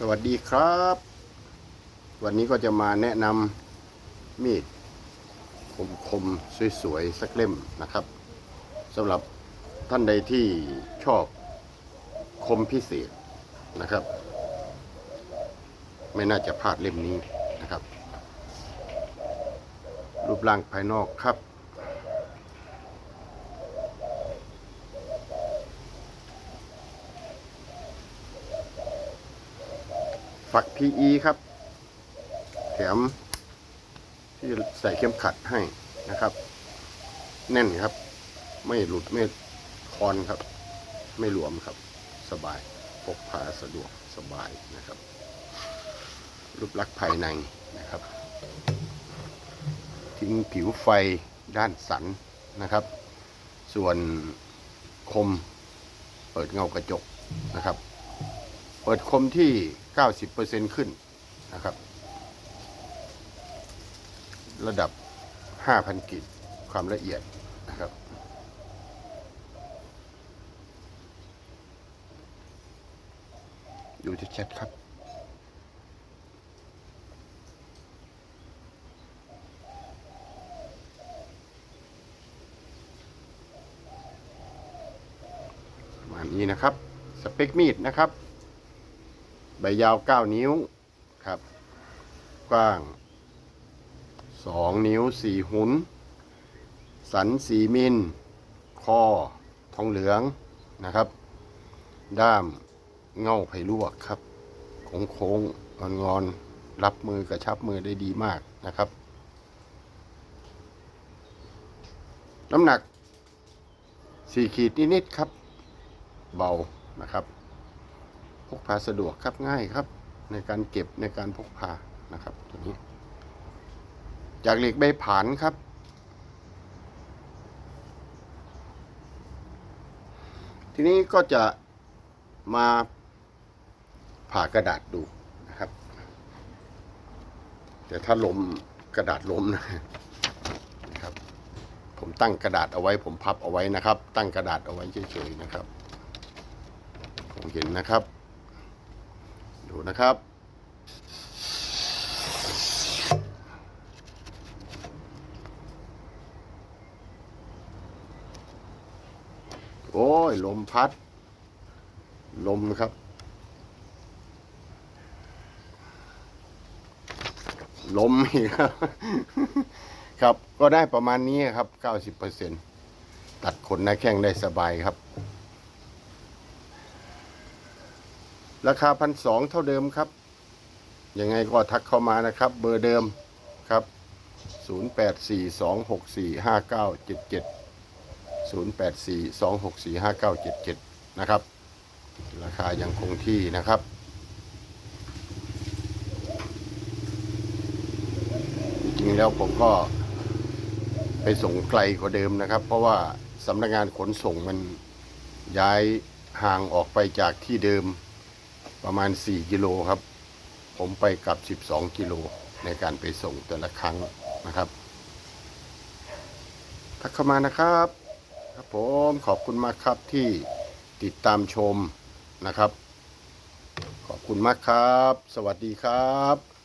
สวัสดีครับ วันนี้ก็จะมาแนะนำมีดคมๆสวยๆสักเล่มนะครับสำหรับท่านใดที่ชอบคมพิเศษนะครับ ไม่น่าจะพลาดเล่มนี้นะครับ รูปร่างภายนอกครับ ฝัก PE ครับ แถมที่ใส่เข็มขัดให้นะครับ แน่นครับ ไม่หลุดไม่คอนครับ ไม่หลวมครับ สบายพกพาสะดวกสบายนะครับ รูปลักษณ์ภายในนะครับ ทิ้งผิวไฟด้านสันนะครับ ส่วนคมเปิดเงากระจกนะครับ เปิดคมที่ 90%ขึ้นนะครับ ระดับ 5,000 กิตความละเอียดนะครับ ดูที่แชทครับประมาณนี้นะครับ สเปคมีดนะครับ ใบยาว 9 นิ้วครับ กว้าง 2 นิ้ว 4 หุน สัน 4 มิลคอทองเหลืองนะครับ ด้ามเง่าไผ่ลวกครับ โค้งโค้งงอนงอนๆรับมือกระชับมือได้ดีมากนะครับ น้ำหนัก 4 ขีดนิดๆครับ เบานะครับ พกพาสะดวกครับง่ายครับ ในการเก็บในการพกพานะครับตัวนี้ จากเหล็กใบผานครับ ทีนี้ก็จะมาผ่ากระดาษดูนะครับ แต่ถ้าล้มกระดาษล้มนะครับ ผมตั้งกระดาษเอาไว้ ผมพับเอาไว้นะครับ ตั้งกระดาษเอาไว้เฉยๆนะครับคงเห็นนะครับ ดูนะครับ โอ้ย ลมพัด ลมนะครับ ลมอีกครับ ครับ ก็ได้ประมาณนี้ครับ 90%ตัดขนหน้าแข้งได้สบายครับ ราคาพันสองเท่าเดิมครับ ยังไงก็ทักเข้ามานะครับ เบอร์เดิมครับ 0842645977 0842645977 นะครับ ราคายังคงที่นะครับจริงแล้วผมก็ไปส่งไกลกว่าเดิมนะครับ เพราะว่าสำนักงานขนส่งมันย้ายห่างออกไปจากที่เดิม ประมาณ 4 กิโลครับ ผมไปกลับ 12 กิโลในการไปส่งแต่ละครั้งนะครับทักเข้ามานะครับ ครับผมขอบคุณมากครับที่ติดตามชมนะครับ ขอบคุณมากครับ สวัสดีครับ